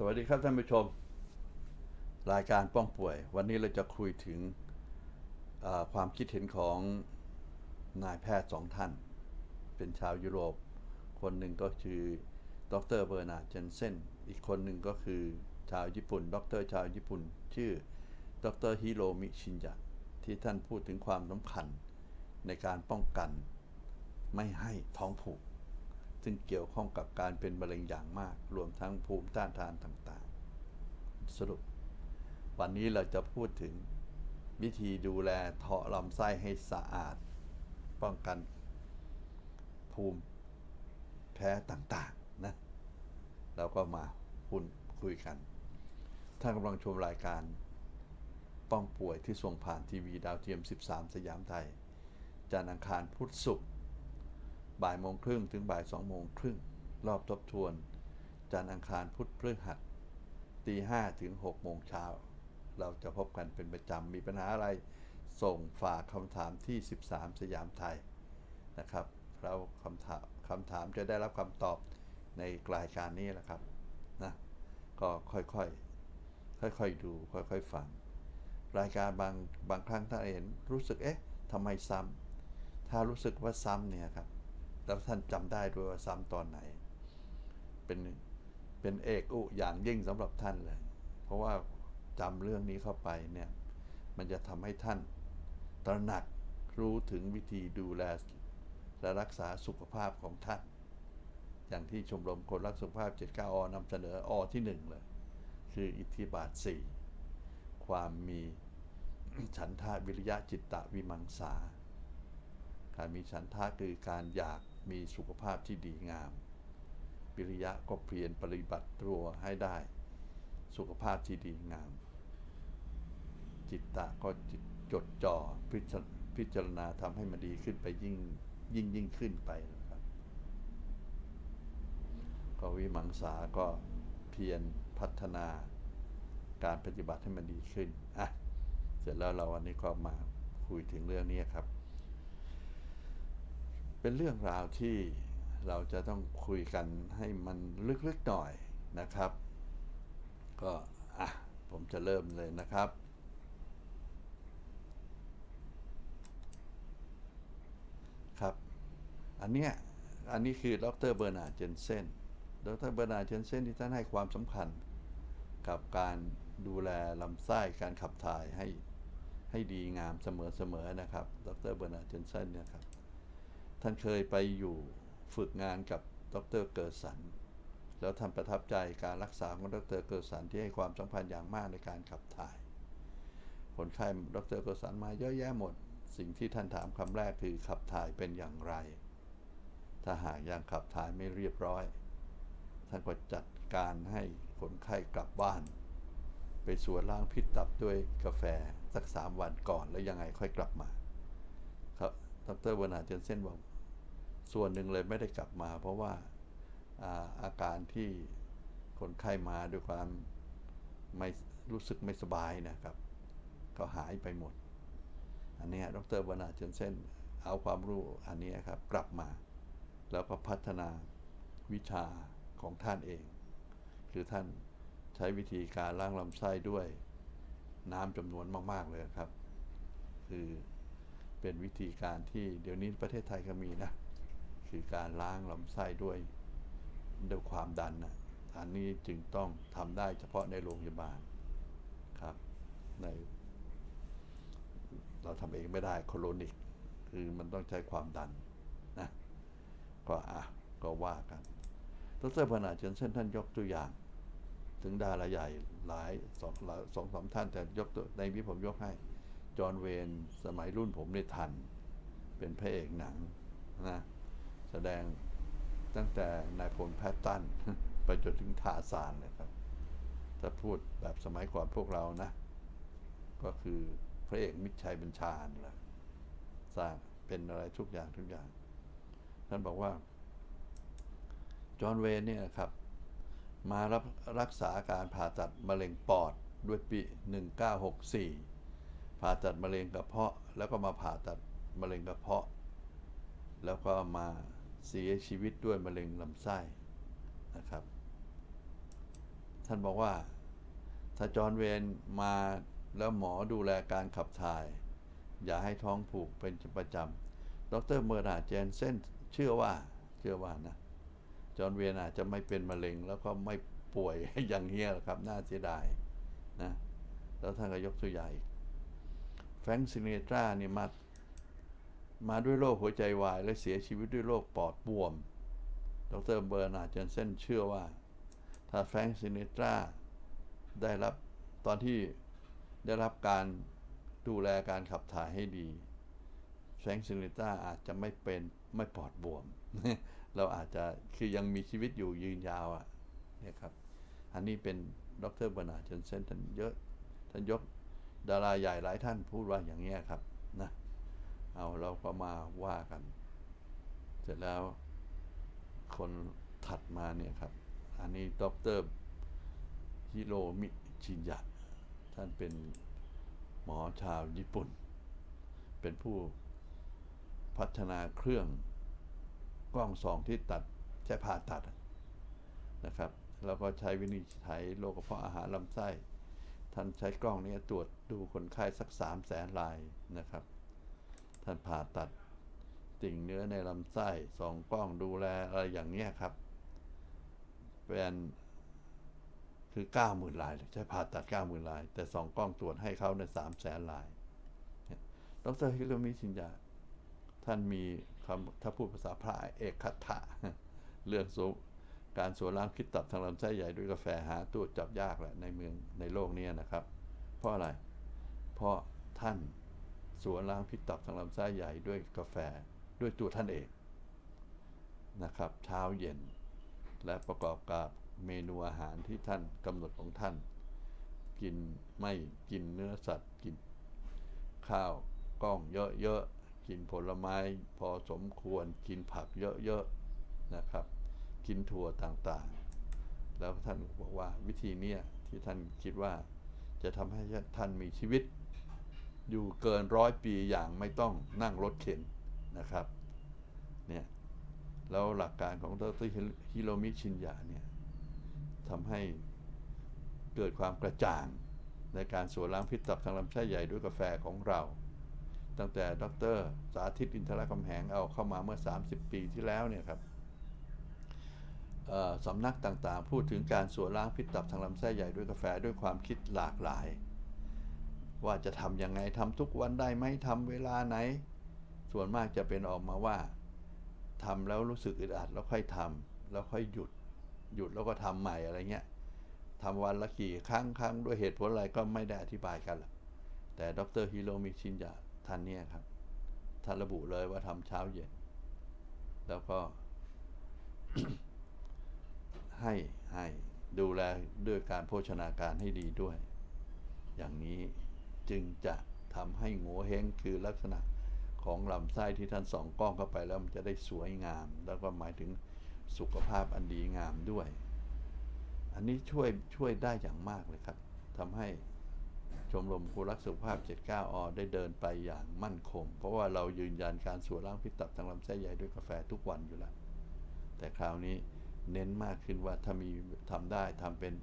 สวัสดีครับท่านผู้ชม รายการป้องป่วย วันนี้เราจะคุยถึงความคิดเห็นของนายแพทย์สองท่าน เป็นชาวยุโรป คนหนึ่งก็คือดรเบอร์นาเจนเซนอีกคนหนึ่งก็คือชาวญี่ปุ่น ดรชาวญี่ปุ่น ชื่อดรฮิโรมิชินยะที่ท่านพูดถึงความสำคัญในการป้องกันไม่ให้ท้องผูก ซึ่งเกี่ยวข้องกับการเป็นมะเร็งอย่างมาก รวมทั้งภูมิต้านทานต่างๆ สรุป วันนี้เราจะพูดถึงวิธีดูแลเทาะลำไส้ให้สะอาด ป้องกันภูมิแพ้ต่างๆนะเราก็มาคุนคุยกันท่านกำลังชมรายการ ป้องป่วยที่ส่งผ่านทีวีดาวเทียม 13 สยามไทยจันทร์อังคารพุธศุกร์ บ่ายโมงครึ่งถึงบ่ายสองโมงครึ่งรอบทบทวน จันทร์อังคารพุธพฤหัสตีห้าถึงหกโมงเช้าเราจะพบกันเป็นประจำ มีปัญหาอะไร ส่งฝากคำถามที่ 13 สยามไทยนะครับเราคำถามคำถามจะได้รับคำตอบในรายการนี้แหละครับนะก็ค่อยๆค่อยๆดูค่อยๆฟัง รายการบางบางครั้งถ้าเห็นรู้สึกเอ๊ะทำไมซ้ำถ้ารู้สึกว่าซ้ำเนี่ยครับ แล้วท่านจำได้ด้วยว่าซ้ำตอนไหน เป็นเป็นเอกอุอย่างยิ่งสำหรับท่านเลย เพราะว่าจำเรื่องนี้เข้าไปเนี่ย มันจะทำให้ท่านตระหนักรู้ถึงวิธีดูแลและรักษาสุขภาพของท่าน อย่างที่ชมรมคนรักสุขภาพ 79อนำเสนออที่หนึ่งเลย คืออิทธิบาท 4 ความมีฉันทาวิริยะจิตตะวิมังสา การมีฉันทะคือการอยาก มีสุขภาพที่ดีงามวิริยะก็เพียรปฏิบัติตัวให้ได้ สุขภาพที่ดีงาม จิตตะก็จิตจดจ่อพิจารพิจารณาทำให้มันดีขึ้นไปยิ่งยิ่งยิ่งขึ้นไปนะครับ ก็วิมังสาก็เพียรพัฒนาการปฏิบัติให้มันดีขึ้นอะเสร็จแล้วเราวันนี้ก็มาคุยถึงเรื่องนี้ครับ เป็นเรื่องราวที่เราจะต้องคุยกันให้มันลึกๆหน่อยนะครับ ก็อะผมจะเริ่มเลยนะครับ ครับ อันเนี้ยอันนี้คือดรเบอร์นาเจนเซนดรเบอร์นาเจนเซนที่ท่านให้ความสำคัญ กับการดูแลลำไส้การขับถ่ายให้ให้ดีงามเสมอๆนะครับ ดรเบอร์นาเจนเซนเนี่ยครับ ท่านเคยไปอยู่ฝึกงานกับดรเกิร์สัน แล้วท่านประทับใจการรักษาของดรเกิร์สันที่ให้ความสำคัญอย่างมากในการขับถ่าย คนไข้ดรเกิร์สันมาเยอะแยะหมด สิ่งที่ท่านถามคำแรกคือขับถ่ายเป็นอย่างไร ถ้าหากยังขับถ่ายไม่เรียบร้อย ท่านก็จัดการให้คนไข้กลับบ้าน ไปสวนล้างพิษตับด้วยกาแฟสักสามวันก่อนแล้วยังไงค่อยกลับมา ครับดรเวรนาเจนเซนบอก ส่วนหนึ่งเลยไม่ได้กลับมา เพราะว่าอาอาการที่คนไข้มาด้วยความไม่รู้สึกไม่สบายนะครับ ก็หายไปหมด อันนี้ดรวอร์นาเจนเซนเอาความรู้อันนี้ครับกลับมา แล้วก็พัฒนาวิชาของท่านเอง คือท่านใช้วิธีการล้างลำไส้ด้วยน้ำจำนวนมาก ๆ เลยครับ คือเป็นวิธีการที่เดี๋ยวนี้ประเทศไทยก็มีนะ คือการล้างลำไส้ด้วยด้วยความดันนะอันนี้จึงต้องทำได้เฉพาะในโรงพยาบาลครับ ใน เราทำเองไม่ได้โคโลนิก คือมันต้องใช้ความดันนะก็อะก็ว่ากันดรพนาเจนเซนท่านยกตัวอย่าง ถึงดาราใหญ่หลายสองสองสามท่านแต่ยกตัวในนี้ผมยกให้ จอห์นเวนสมัยรุ่นผมในทัน เป็นพระเอกหนังนะ แสดงตั้งแต่นายพลแพตตัน ไปจนถึงทาสานเลยครับ ถ้าพูดแบบสมัยก่อนพวกเรานะ ก็คือพระเอกมิตรชัยบัญชานี่แหละสร้างเป็นอะไรทุกอย่างทุกอย่าง ท่านบอกว่า จอห์นเวนเนี่ยครับ มารับรักษาการผ่าตัดมะเร็งปอดด้วยปี 1964 ผ่าตัดมะเร็งกระเพาะ แล้วก็มาผ่าตัดมะเร็งกระเพาะ แล้วก็มา เสียชีวิตด้วยมะเร็งลำไส้นะครับ ท่านบอกว่า ถ้าจอนเวนมาแล้วหมอดูแลการขับถ่าย อย่าให้ท้องผูกเป็นประจำดรเมอร์นาเจนเซนเชื่อว่าเชื่อว่านะจอนเวนอาจจะไม่เป็นมะเร็งแล้วก็ไม่ป่วยอย่างเงี้ยหรอกครับ น่าเสียดายนะแล้วท่านก็ยกตัวอย่างแฟรงค์ซินเนตราเนี่ยมา มาด้วยโรคหัวใจวาย และเสียชีวิตด้วยโรคปอดบวม ดรเบอร์นาร์ดเจนเซนเชื่อว่า ถ้าแฟรงซินเนตราได้รับตอนที่ได้รับการดูแลการขับถ่ายให้ดีแฟรงซินเนตราอาจจะไม่เป็นไม่ปอดบวม เราอาจจะคือยังมีชีวิตอยู่ยืนยาวอะเนี่ยครับ อันนี้เป็นดรเบอร์นาร์ดเจนเซนท่านเยอะท่านยกดาราใหญ่หลายท่านพูดว่าอย่างนี้ครับนะ เอาเราก็มาว่ากัน เสร็จแล้วคนถัดมาเนี่ยครับ อันนี้ดรฮิโรมิชินยะ ท่านเป็นหมอชาวญี่ปุ่น เป็นผู้พัฒนาเครื่องกล้องสองที่ตัดใช้ผ่าตัดนะครับแล้วก็ใช้วินิจฉัยโรคกระเพาะอาหารลำไส้ ท่านใช้กล้องนี้ตรวจดูคนไข้สักสามแสนรายนะครับ ท่านผ่าตัดติ่งเนื้อในลำไส้สองกล้องดูแลอะไรอย่างเนี้ยครับ เป็นคือเก้าหมื่นลายใช้ผ่าตัดเก้าหมื่นลาย แต่สองกล้องตรวจให้เขาในสามแสนลายดรฮิโรมิชินยะท่านมีคำถ้าพูดภาษาพระเอกคัตถะเรื่องสูการสวนล้างพิษตับทางลำไส้ใหญ่ด้วยกาแฟหาตัวจับยากแหละในเมืองในโลกนี้นะครับ เพราะอะไร เพราะท่าน สวนล้างพิษตับทางลำไส้ใหญ่ด้วยกาแฟด้วยตัวท่านเองนะครับเช้าเย็น และประกอบกับเมนูอาหารที่ท่านกำหนดของท่าน กินไม่กินเนื้อสัตว์กิน ข้าวกล้องเยอะๆกินผลไม้พอสมควรกินผักเยอะๆนะครับ กินถั่วต่างๆ แล้วท่านบอกว่าวิธีเนี้ยที่ท่านคิดว่าจะทำให้ท่านมีชีวิต อยู่เกินร้อยปีอย่างไม่ต้องนั่งรถเข็นนะครับเนี่ยแล้วหลักการของดรฮิโรมิชินยะเนี่ยทำให้เกิดความกระจ่างในการสวนล้างพิษตับทางลำไส้ใหญ่ด้วยกาแฟของเรา ตั้งแต่ดรสาธิตอินทรคำแหงเอาเข้ามาเมื่อ 30 ปีที่แล้วเนี่ยครับสำนักต่างๆ พูดถึงการสวนล้างพิษตับทางลำไส้ใหญ่ด้วยกาแฟด้วยความคิดหลากหลาย ว่าจะทำยังไงทำทุกวันได้ไหมทำเวลาไหน ส่วนมากจะเป็นออกมาว่าทำแล้วรู้สึกอึดอัดแล้วค่อยทำแล้วค่อยหยุด หยุดแล้วก็ทำใหม่อะไรเงี้ยทำวันละกี่ครั้งครั้งด้วยเหตุผลอะไรก็ไม่ได้อธิบายกันละแต่ดรฮิโรมิชินยะท่านเนี่ยครับท่านระบุเลยว่าทำเช้าเย็น แล้วก็ ให้ให้ดูแลด้วยการโภชนาการให้ดีด้วย อย่างนี้ จึงจะทำให้หัวเฮงคือลักษณะของลำไส้ที่ท่านส่องกล้องเข้าไปแล้วมันจะได้สวยงาม แล้วก็หมายถึงสุขภาพอันดีงามด้วย อันนี้ช่วยช่วยได้อย่างมากเลยครับทำให้ชมรมผู้รักสุขภาพ 79 อได้เดินไปอย่างมั่นคง เพราะว่าเรายืนยันการสวนล้างพิษตับทางลำไส้ใหญ่ด้วยกาแฟทุกวันอยู่แล้ว แต่คราวนี้เน้นมากขึ้นว่าถ้ามีทำได้ทำเป็น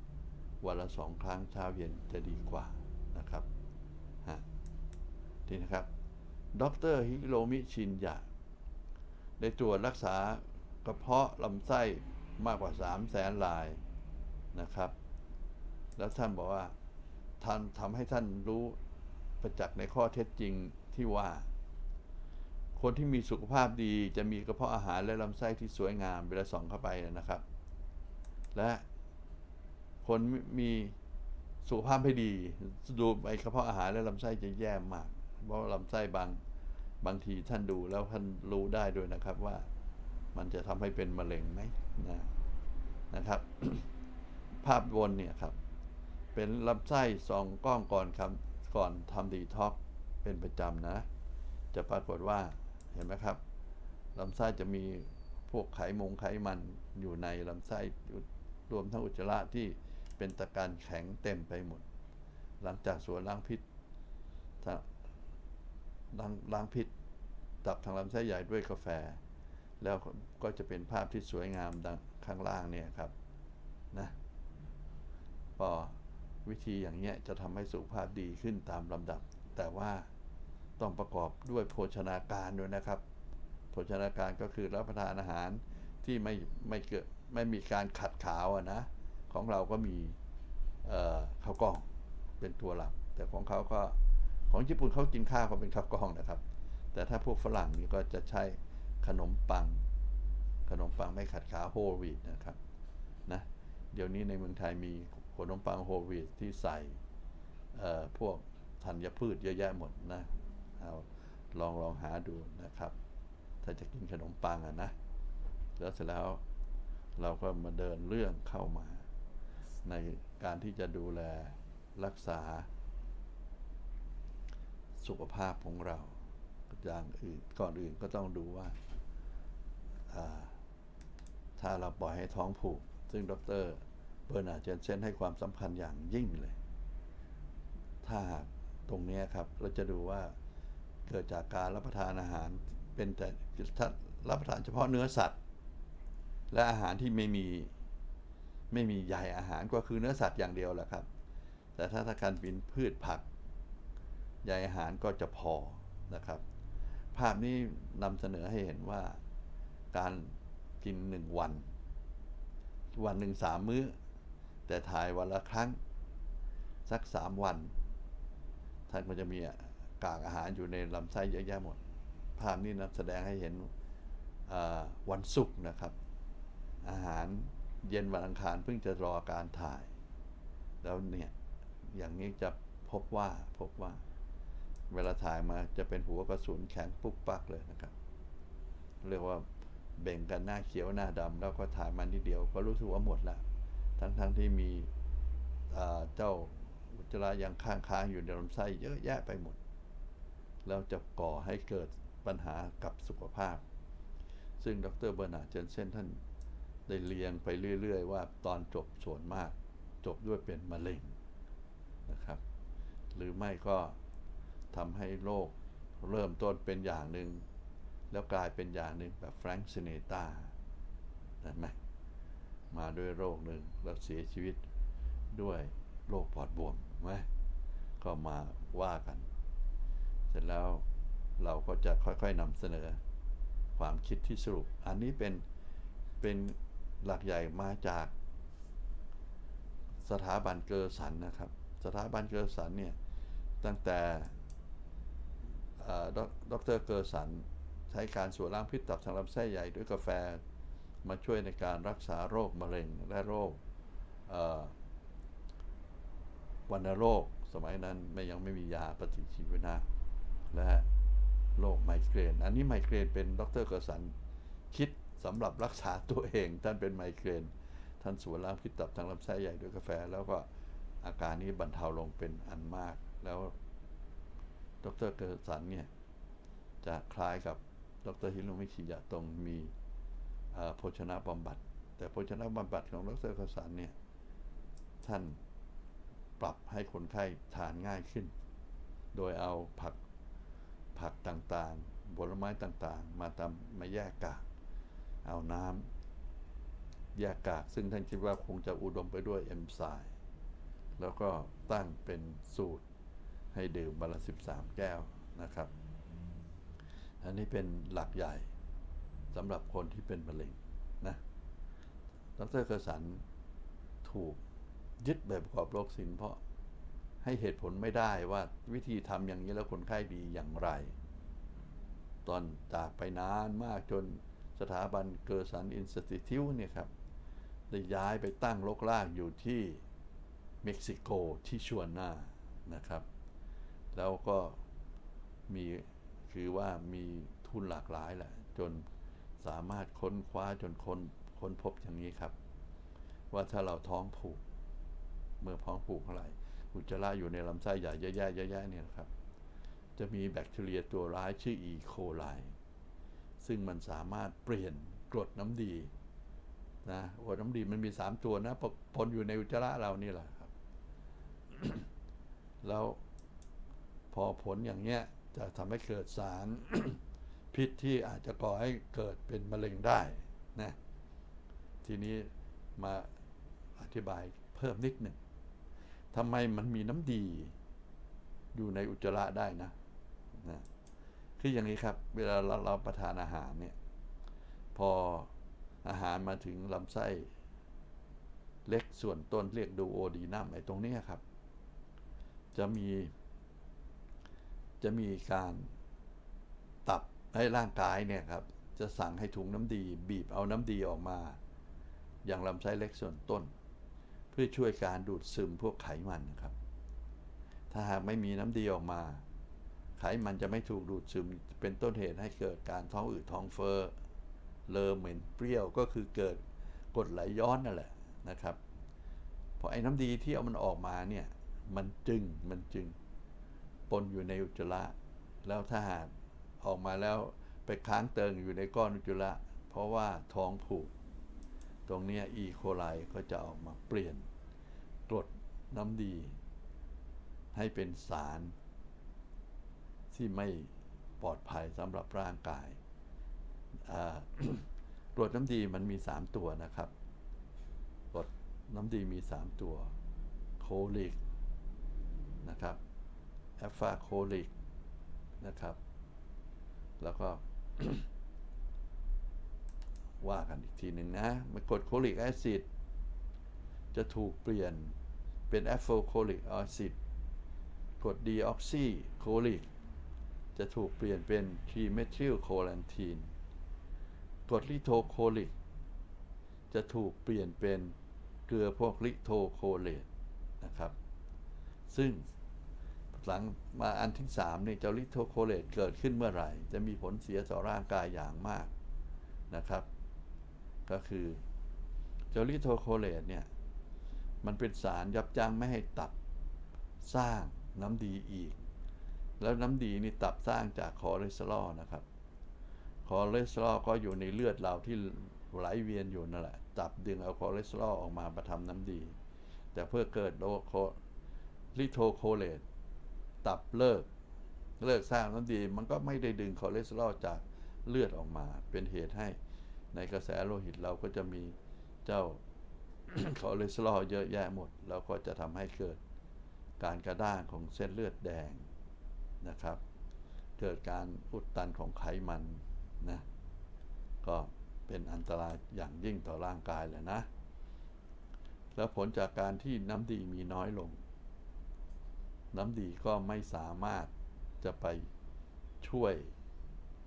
วันละสองครั้งเช้าเย็นจะดีกว่านะครับ ทีนะครับ ดรฮิโรมิชินยะ ได้ตรวจรักษากระเพาะลำไส้มากกว่า 3 0 0แสนลายนะครับ แล้วท่านบอกว่าท่านทำให้ท่านรู้ประจักษ์ในข้อเท็จจริงที่ว่า คนที่มีสุขภาพดีจะมีกระเพาะอาหารและลำไส้ที่สวยงามเวลาส่องเข้าไปนะครับ และคนมีสุขภาพไม่ดี ดูไปกระเพาะอาหารและลำไส้จะแย่มาก เพราะลำไส้บางบางทีท่านดูแล้วท่านรู้ได้ด้วยนะครับว่ามันจะทำให้เป็นมะเร็งไหมนะนะครับ ภาพบนเนี่ยครับ เป็นลำไส้สองกล้องก่อนครับก่อนทำดีท็อกเป็นประจำนะ จะปรากฏว่าเห็นไหมครับลำไส้จะมีพวกไขมงไขมันอยู่ในลำไส้รวมทั้งอุจจาระที่เป็นตะการแข็งเต็มไปหมด หลังจากสวนล้างพิษ ล้างล้างพิษตับทางลำไส้ใหญ่ด้วยกาแฟ แล้วก็จะเป็นภาพที่สวยงามดังข้างล่างเนี่ยครับนะก็วิธีอย่างเงี้ยจะทำให้สุขภาพดีขึ้นตามลำดับ แต่ว่าต้องประกอบด้วยโภชนาการด้วยนะครับ โภชนาการก็คือรับประทานอาหารที่ไม่ไม่เกิดไม่มีการขัดขาวอะนะ ของเราก็มีข้าวกล้องเป็นตัวหลัก แต่ของเขาก็ ของญี่ปุ่นเขากินข้าวเขาเป็นข้าวกล้องนะครับ แต่ถ้าพวกฝรั่งนี่ก็จะใช้ขนมปัง ขนมปังไม่ขัดขาโฮลวีตนะครับนะเดี๋ยวนี้ในเมืองไทยมีขนมปังโฮลวีตที่ใส่พวกธัญพืชเยอะแยะหมดนะเอาลองลองหาดูนะครับ ถ้าจะกินขนมปังอะนะแล้วเสร็จแล้วเราก็มาเดินเรื่องเข้ามา ในการที่จะดูแลรักษา สุขภาพของเรา อย่างอื่นก่อนอื่นก็ต้องดูว่า ถ้าเราปล่อยให้ท้องผูก ซึ่งดรเบอร์นาร์ดเจนเซนให้ความสำคัญอย่างยิ่งเลย ถ้าหากตรงนี้ครับ เราจะดูว่าเกิดจากการรับประทานอาหารเป็นแต่รับประทานเฉพาะเนื้อสัตว์ และอาหารที่ไม่มีไม่มีใยอาหารก็คือเนื้อสัตว์อย่างเดียวแหละครับ แต่ถ้าถ้าการกินพืชผัก ใยอาหารก็จะพอนะครับ ภาพนี้นำเสนอให้เห็นว่าการกินหนึ่งวัน วันหนึ่งสามมื้อ แต่ถ่ายวันละครั้ง สักสามวัน ท่านก็จะมีกากอาหารอยู่ในลำไส้เยอะแยะหมด ภาพนี้นำแสดงให้เห็นวันศุกร์นะครับ อาหารเย็นวันอังคารเพิ่งจะรอการถ่าย แล้วเนี่ย อย่างนี้จะพบว่าพบว่า เวลาถ่ายมาจะเป็นหัวกระสุนแข็งปุ๊กปักเลยนะครับ เรียกว่าเบ่งกันหน้าเขียวหน้าดำแล้วก็ถ่ายมันทีเดียวก็รู้สึกว่าหมดล้วทั้งๆทที่มีเจ้าอุจจาระยังค้างค้างอยู่ในลำไส้เยอะแยะไปหมด แล้วจะก่อให้เกิดปัญหากับสุขภาพ ซึ่งดรเบอร์นาเจนเซนท่านได้เรียงไปเรื่อย ๆ ว่าตอนจบส่วนมาก จบด้วยเป็นมะเร็งนะครับ หรือไม่ก็ ทำให้โรคเริ่มต้นเป็นอย่างหนึ่ง แล้วกลายเป็นอย่างหนึ่งแบบแฟรงค์ซินเนตาเห็นไหมมาด้วยโรคหนึ่งแล้วเสียชีวิตด้วยโรคปอดบวมไหมก็มาว่ากัน เสร็จแล้วเราก็จะค่อยๆนำเสนอความคิดที่สรุป อันนี้เป็นเป็นหลักใหญ่มาจากสถาบันเกอร์สันนะครับ สถาบันเกอร์สันเนี่ยตั้งแต่ ดดรเกอร์สัน ใช้การสูบล้างพิษตับทางลำไส้ใหญ่ด้วยกาแฟ มาช่วยในการรักษาโรคมะเร็งและโรคเอ่อวัณโรคสมัยนั้นไม่ยังไม่มียาปฏิชีวนะและโรคไมเกรน อันนี้ไมเกรนเป็นดรเกอร์สันคิดสำหรับรักษาตัวเอง ท่านเป็นไมเกรน ท่านสูบล้างพิษตับทางลำไส้ใหญ่ด้วยกาแฟ แล้วก็อาการนี้บรรเทาลงเป็นอันมากแล้ว ดรเกอร์สันเนี่ย จะคล้ายกับดรฮิโรมิชิยะตรงมีโภชนะบำบัด แต่โภชนะบำบัดของดรเกอร์สันเนี่ย ท่านปรับให้คนไข้ทานง่ายขึ้น โดยเอาผักผักต่างๆ ผลไม้ต่างๆ มาทำมาแยกกาก เอาน้ำแยกกาก ซึ่งท่านคิดว่าคงจะอุดมไปด้วยเอนไซม์แล้วก็ตั้งเป็นสูตร ให้ดื่มวันละ 13 แก้วนะครับ อันนี้เป็นหลักใหญ่สำหรับคนที่เป็นมะเร็งนะดรเกอร์สันถูกยึดแบบประกอบโรคศิลป์เพราะให้เหตุผลไม่ได้ว่าวิธีทำอย่างนี้แล้วคนไข้ดีอย่างไร ตอนจากไปนานมากจนสถาบันเกอร์สันอินสติทิวเนี่ยครับได้ย้ายไปตั้งลกลากอยู่ที่เม็กซิโกที่ชวนนานะครับ แล้วก็มีคือว่ามีทุนหลากหลายแหละ จนสามารถค้นคว้าจนคนค้นพบอย่างนี้ครับ ว่าถ้าเราท้องผูก เมื่อท้องผูกเท่าไหร่อุจจาระอยู่ในลำไส้ใหญ่แย่ๆแย่ๆเนี่ยครับ จะมีแบคทีเรียตัวร้ายชื่ออีโคไลซึ่งมันสามารถเปลี่ยนกรดน้ำดีนะกรดน้ำดีมันมีสามตัวนะปนอยู่ในอุจจาระเรานี่แหละครับ แล้ว พอผลอย่างเงี้ยจะทำให้เกิดสารพิษที่อาจจะก่อให้เกิดเป็นมะเร็งได้นะทีนี้มาอธิบายเพิ่มนิดหนึ่งทำไมมันมีน้ำดีอยู่ในอุจจาระได้นะนะคืออย่างนี้ครับ เวลาเราเราประทานอาหารเนี่ยพออาหารมาถึงลำไส้เล็กส่วนต้นเรียกดูโอดีนัมไอ้ตรงนี้ครับ จะมี จะมีการตับให้ร่างกายเนี่ยครับ จะสั่งให้ถุงน้ำดี บีบเอาน้ำดีออกมา อย่างลำไส้เล็กส่วนต้น เพื่อช่วยการดูดซึมพวกไขมันนะครับ ถ้าหากไม่มีน้ำดีออกมา ไขมันจะไม่ถูกดูดซึมเป็นต้นเหตุให้เกิดการท้องอืดท้องเฟ้อเลอเหม็นเปรี้ยวก็คือเกิดกรดไหลย้อนนั่นแหละนะครับ เพราะไอ้น้ำดีที่เอามันออกมาเนี่ย มันจึงมันจึง ปนอยู่ในอุจจาระแล้วถ้าหากออกมาแล้วไปค้างเติงอยู่ในก้อนอุจจาระเพราะว่าท้องผูก ตรงนี้อีโคไลก็จะออกมาเปลี่ยนกรดน้ำดี ให้เป็นสาร ที่ไม่ปลอดภัยสำหรับร่างกายกรดน้ำดีมันมี 3 ตัวนะครับกรดน้ำดีมี 3 ตัว โคลิกนะครับ แอฟฟาโคลิกนะครับ แล้วก็ว่ากันอีกทีหนึ่งนะมันกรดโคลิกแอซิดจะถูกเปลี่ยนเป็นแอฟโฟโคลิกแอซิดกรดดีออกซีโคลิกจะถูกเปลี่ยนเป็นทรีเมทิลโคแลนทีนกรดลิโทโคลิกจะถูกเปลี่ยนเป็นเกลือพวกลิโทโคเลตนะครับ ซึ่ง หลังมาอันที่สามเนี่ยเจ้าลิโทโคเลตเกิดขึ้นเมื่อไหร่ จะมีผลเสียต่อร่างกายอย่างมากนะครับ ก็คือเจ้าลิโทโคเลตเนี่ย มันเป็นสารยับยั้งไม่ให้ตับสร้างน้ำดีอีก แล้วน้ำดีนี่ตับสร้างจากคอเลสเตอรอลนะครับ คอเลสเตอรอลก็อยู่ในเลือดเราที่ไหลเวียนอยู่นั่นแหละตับดึงเอาคอเลสเตอรอลออกมามาทำน้ำดี แต่เพื่อเกิดโลโคลิโทโคเลต ตับเลิก เลิกสร้างน้ำดี มันก็ไม่ได้ดึงคอเลสเตอรอลจากเลือดออกมา เป็นเหตุให้ในกระแสโลหิตเราก็จะมีเจ้าคอเลสเตอรอลเยอะแยะหมด แล้วก็จะทำให้เกิดการกระด้างของเส้นเลือดแดงนะครับ เกิดการอุดตันของไขมันนะก็เป็นอันตรายอย่างยิ่งต่อร่างกายเลยนะ แล้วผลจากการที่น้ำดีมีน้อยลง น้ำดีก็ไม่สามารถจะไปช่วย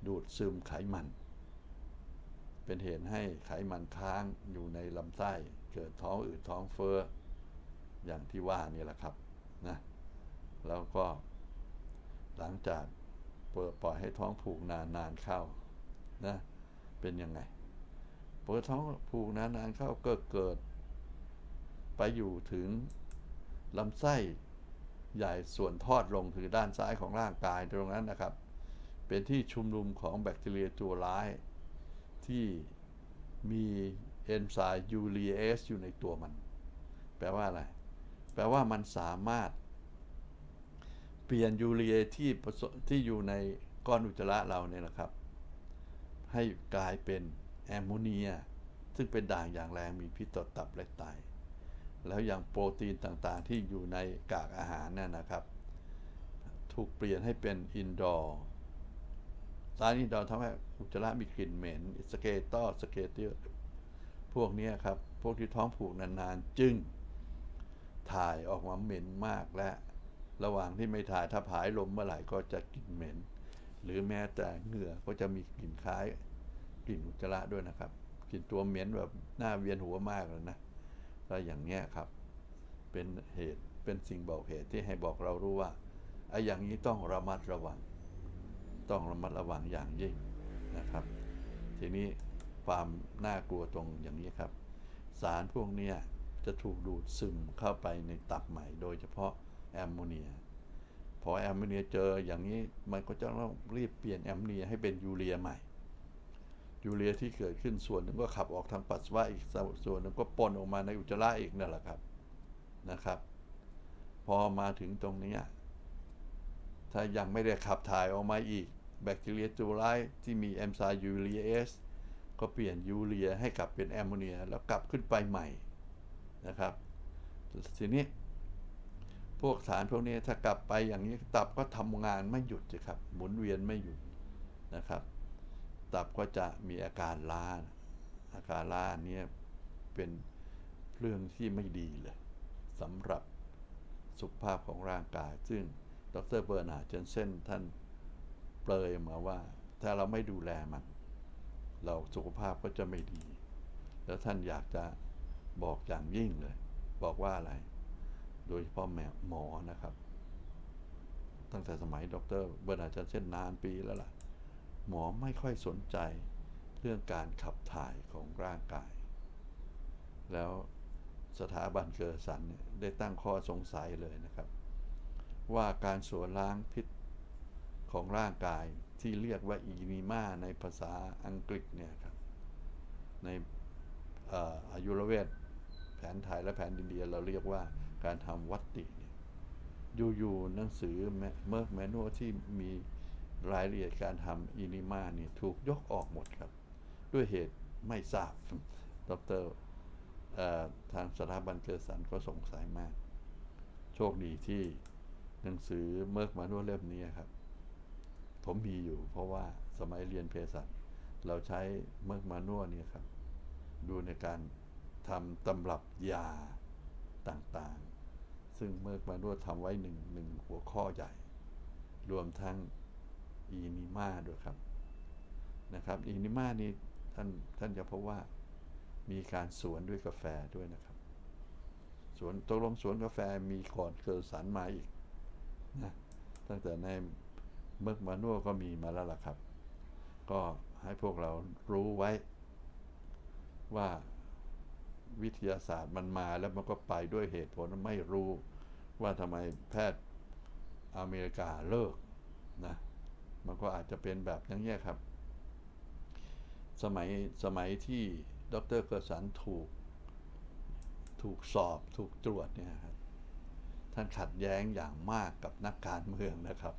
ดูดซึมไขมัน เป็นเหตุให้ไขมันค้างอยู่ในลำไส้เกิดท้องอืดท้องเฟ้ออย่างที่ว่านี่แหละครับนะแล้วก็ หลังจากเปิดปล่อยให้ท้องผูกนานๆเข้านะเป็นยังไงเปิดท้องผูกนานๆเข้าก็เกิด ไปอยู่ถึงลำไส้ ใหญ่ส่วนทอดลงคือด้านซ้ายของร่างกายตรงนั้นนะครับ เป็นที่ชุมนุมของแบคทีเรียตัวร้าย ที่มีเอนไซม์ยูรีเอสอยู่ในตัวมัน แปลว่าอะไร แปลว่ามันสามารถ เปลี่ยนยูเรียที่ที่อยู่ในก้อนอุจจาระเราเนี่ยนะครับ ให้กลายเป็นแอมโมเนีย ซึ่งเป็นด่างอย่างแรงมีพิษต่อตับและไต แล้วอย่างโปรตีนต่างๆ ที่อยู่ในกากอาหารเนี่ยนะครับ ถูกเปลี่ยนให้เป็นอินดอร์สารอินดอร์ทำให้อุจจาระมีกลิ่นเหม็นสเกตอสเกเตอร์พวกนี้ครับ พวกที่ท้องผูกนานๆ จึงถ่ายออกมาเหม็นมากและ ระหว่างที่ไม่ถ่ายถ้าผายลมเมื่อไหร่ก็จะกลิ่นเหม็น หรือแม้แต่เหงื่อก็จะมีกลิ่นคล้ายกลิ่นอุจจาระด้วยนะครับกลิ่นตัวเหม็นแบบหน้าเวียนหัวมากเลยนะ ก็อย่างเนี้ยครับ เป็นเหตุเป็นสิ่งบอกเหตุที่ให้บอกเรารู้ว่าไอ้อย่างนี้ต้องระมัดระวัง ต้องระมัดระวังอย่างยิ่งนะครับ ทีนี้ความน่ากลัวตรงอย่างนี้ครับ สารพวกนี้จะถูกดูดซึมเข้าไปในตับใหม่ โดยเฉพาะแอมโมเนีย พอแอมโมเนียเจออย่างนี้มันก็จะต้องรีบเปลี่ยนแอมโมเนียให้เป็นยูเรียใหม่ ยูเรียที่เกิดขึ้นส่วนหนึ่งก็ขับออกทางปัสสาวะอีกส่วนหนึ่งก็ปนออกมาในอุจจาระอีกนั่นแหละครับนะครับ พอมาถึงตรงนี้ถ้ายังไม่ได้ขับถ่ายออกมาอีก แบคทีเรียตัวร้ายที่มีแอมไซยูเรียเอสก็เปลี่ยนยูเรียให้กลับเป็นแอมโมเนียแล้วกลับขึ้นไปใหม่นะครับทีนี้พวกสารพวกนี้ถ้ากลับไปอย่างนี้ตับก็ทำงานไม่หยุดสิครับ หมุนเวียนไม่หยุดนะครับ ตับก็จะมีอาการล้า อาการล้าเนี้เป็นเรื่องที่ไม่ดีเลยสำหรับสุขภาพของร่างกาย ซึ่งดรเบอร์นาร์ดเจนเซนท่านเปรยมาว่า ถ้าเราไม่ดูแลมัน เราสุขภาพก็จะไม่ดี แล้วท่านอยากจะบอกอย่างยิ่งเลย บอกว่าอะไร โดยเฉพาะแมหมอนะครับ ตั้งแต่สมัยดรเบอร์นาร์ดเจนเซนนานปีแล้วล่ะ หมอไม่ค่อยสนใจเรื่องการขับถ่ายของร่างกาย แล้วสถาบันเกอร์สันเนี่ยได้ตั้งข้อสงสัยเลยนะครับ ว่าการสวนล้างพิษของร่างกายที่เรียกว่าอีนีมาในภาษาอังกฤษเนี่ยครับ ในเอ่ออายุรเวทแผนไทยและแผนอินเดียเราเรียกว่าการทำวัตติเนี่ยอยู่ๆหนังสือเมอร์แมนวที่มี รายละเอียดการทำอีนิมาเนี่ยถูกยกออกหมดครับ ด้วยเหตุไม่ทราบ ดรทางสถาบันเกิดสันก็สงสัยมาก โชคดีที่หนังสือเมิร์กมานวเล่มนี้ครับ ผมมีอยู่เพราะว่าสมัยเรียนเภสัชเราใช้เมิร์กมานวเนี่ยครับ ดูในการทำตำรับยาต่างๆ ซึ่งเมิร์กมานวทำไว้หนึ่งหนึ่งหัวข้อใหญ่ รวมทั้ง อีนิมาด้วยครับนะครับอีนิมานี่ท่านท่านจะพบว่ามีการสวนด้วยกาแฟด้วยนะครับ สวนตกลงสวนกาแฟมีก่อนเกิดสันมาอีกนะตั้งแต่ในเมิร์กมานัวก็มีมาแล้วล่ะครับ ก็ให้พวกเรารู้ไว้ ว่าวิทยาศาสตร์มันมาแล้วมันก็ไปด้วยเหตุผลไม่รู้ว่าทำไมแพทย์อเมริกาเลิกนะ มันก็อาจจะเป็นแบบอย่างนี้ยครับ สมัยสมัยที่ดรเกอร์สันถูก ถูกสอบถูกตรวจเนี่ยครับท่านขัดแย้งอย่างมากกับนักการเมืองนะครับ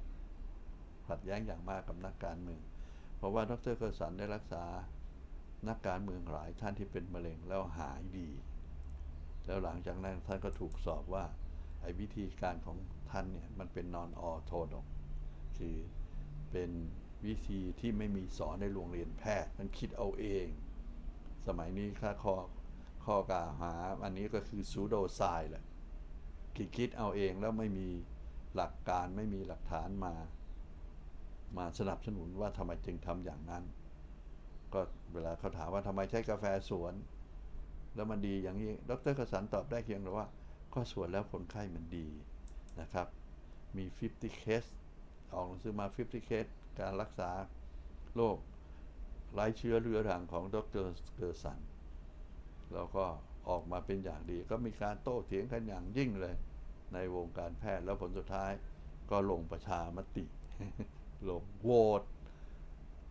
ขัดแย้งอย่างมากกับนักการเมือง เพราะว่าดรเกอร์สันได้รักษานักการเมืองหลายท่านที่เป็นมะเร็งแล้วหายดี แล้วหลังจากนั้นท่านก็ถูกสอบว่าไอ้วิธีการของท่านเนี่ยมันเป็นนอนออโทดกคือ เป็นวิธีที่ไม่มีสอนในโรงเรียนแพทย์ มันคิดเอาเอง สมัยนี้ค่าข้อข้อกล่าวหา อันนี้ก็คือซูโดไซแหละคิดคิดเอาเองแล้วไม่มีหลักการไม่มีหลักฐานมา มาสนับสนุนว่าทำไมจึงทำอย่างนั้น ก็เวลาเขาถามว่าทำไมใช้กาแฟสวน แล้วมันดีอย่างนี้ดรกสันตอบได้เพียงแต่ว่า ก็สวนแล้วคนไข้มันดีนะครับ มี 50 case ออกหนังสือมา 50 case การรักษาโรคไร้เชื้อเรื้อรังของดรเกอร์สันแล้วก็ออกมาเป็นอย่างดี ก็มีการโต้เถียงกันอย่างยิ่งเลย ในวงการแพทย์แล้วผลสุดท้ายก็ลงประชามติ ลงโหวต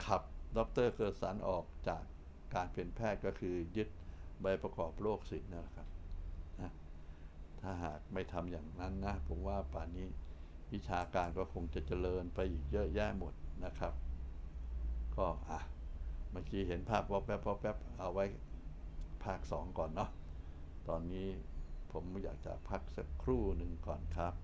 ขับดรเกอร์สันออกจากการเป็นแพทย์ก็คือยึดใบประกอบโรคศิลป์นั่นแหละครับนะถ้าหากไม่ทำอย่างนั้นนะ ผมว่าป่านนี้ วิชาการก็คงจะเจริญไปอีกเยอะแยะหมดนะครับ ก็อะเมื่อกี้เห็นภาพวอแป๊บวอแป๊บเอาไว้ภาคสองก่อนเนาะตอนนี้ผมอยากจะพักสักครู่หนึ่งก่อนครับ